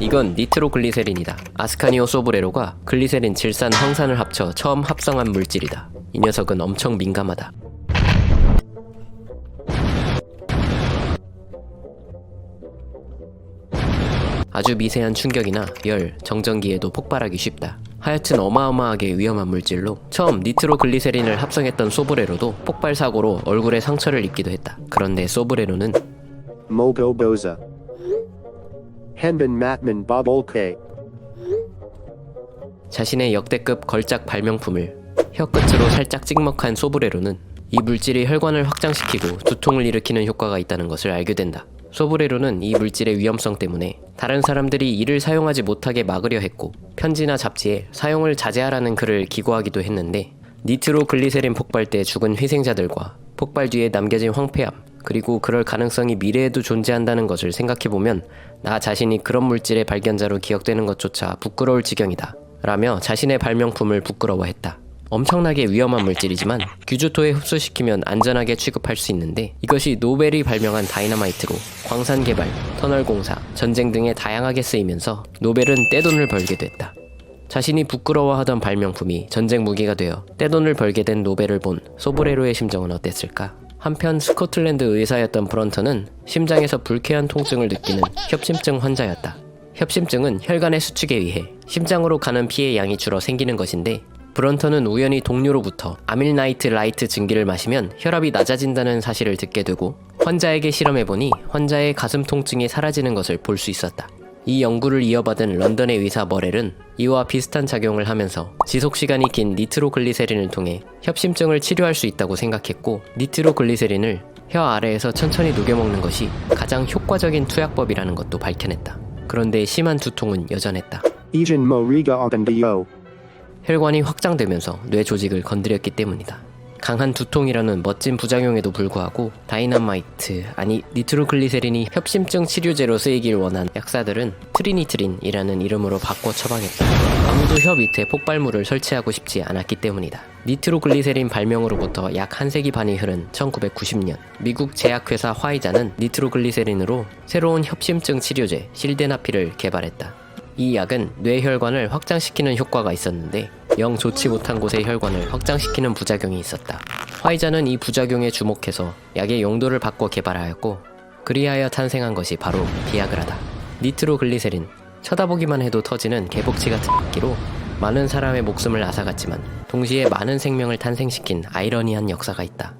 이건 니트로글리세린이다. 아스카니오 소브레로가 글리세린, 질산, 황산을 합쳐 처음 합성한 물질이다. 이 녀석은 엄청 민감하다. 아주 미세한 충격이나 열, 정전기에도 폭발하기 쉽다. 하여튼 어마어마하게 위험한 물질로 처음 니트로글리세린을 합성했던 소브레로도 폭발 사고로 얼굴에 상처를 입기도 했다. 그런데 소브레로는 Henbin Matman Bobolke. 자신의 역대급 걸작 발명품을 혀 끝으로 살짝 찍먹한 소브레로는 이 물질이 혈관을 확장시키고 두통을 일으키는 효과가 있다는 것을 알게 된다. 소브레로는 이 물질의 위험성 때문에 다른 사람들이 이를 사용하지 못하게 막으려 했고 편지나 잡지에 사용을 자제하라는 글을 기고하기도 했는데 니트로글리세린 폭발 때 죽은 희생자들과 폭발 뒤에 남겨진 황폐함 그리고 그럴 가능성이 미래에도 존재한다는 것을 생각해보면 나 자신이 그런 물질의 발견자로 기억되는 것조차 부끄러울 지경이다. 라며 자신의 발명품을 부끄러워했다. 엄청나게 위험한 물질이지만 규조토에 흡수시키면 안전하게 취급할 수 있는데 이것이 노벨이 발명한 다이너마이트로 광산 개발, 터널 공사, 전쟁 등에 다양하게 쓰이면서 노벨은 떼돈을 벌게 됐다. 자신이 부끄러워하던 발명품이 전쟁 무기가 되어 떼돈을 벌게 된 노벨을 본 소브레로의 심정은 어땠을까? 한편 스코틀랜드 의사였던 브런턴은 심장에서 불쾌한 통증을 느끼는 협심증 환자였다. 협심증은 혈관의 수축에 의해 심장으로 가는 피의 양이 줄어 생기는 것인데 브런턴은 우연히 동료로부터 아밀나이트 라이트 증기를 마시면 혈압이 낮아진다는 사실을 듣게 되고 환자에게 실험해보니 환자의 가슴 통증이 사라지는 것을 볼 수 있었다. 이 연구를 이어받은 런던의 의사 머렐은 이와 비슷한 작용을 하면서 지속 시간이 긴 니트로글리세린을 통해 협심증을 치료할 수 있다고 생각했고 니트로글리세린을 혀 아래에서 천천히 녹여 먹는 것이 가장 효과적인 투약법이라는 것도 밝혀냈다. 그런데 심한 두통은 여전했다. 혈관이 확장되면서 뇌 조직을 건드렸기 때문이다. 강한 두통이라는 멋진 부작용에도 불구하고 다이너마이트 아니 니트로글리세린이 협심증 치료제로 쓰이길 원한 약사들은 트리니트린이라는 이름으로 바꿔 처방했다. 아무도 혀 밑에 폭발물을 설치하고 싶지 않았기 때문이다. 니트로글리세린 발명으로부터 약 한 세기 반이 흐른 1990년 미국 제약회사 화이자는 니트로글리세린으로 새로운 협심증 치료제 실데나피를 개발했다. 이 약은 뇌혈관을 확장시키는 효과가 있었는데 영 좋지 못한 곳의 혈관을 확장시키는 부작용이 있었다. 화이자는 이 부작용에 주목해서 약의 용도를 바꿔 개발하였고 그리하여 탄생한 것이 바로 비아그라다. 니트로글리세린 쳐다보기만 해도 터지는 개복치 같은 기로 많은 사람의 목숨을 앗아갔지만 동시에 많은 생명을 탄생시킨 아이러니한 역사가 있다.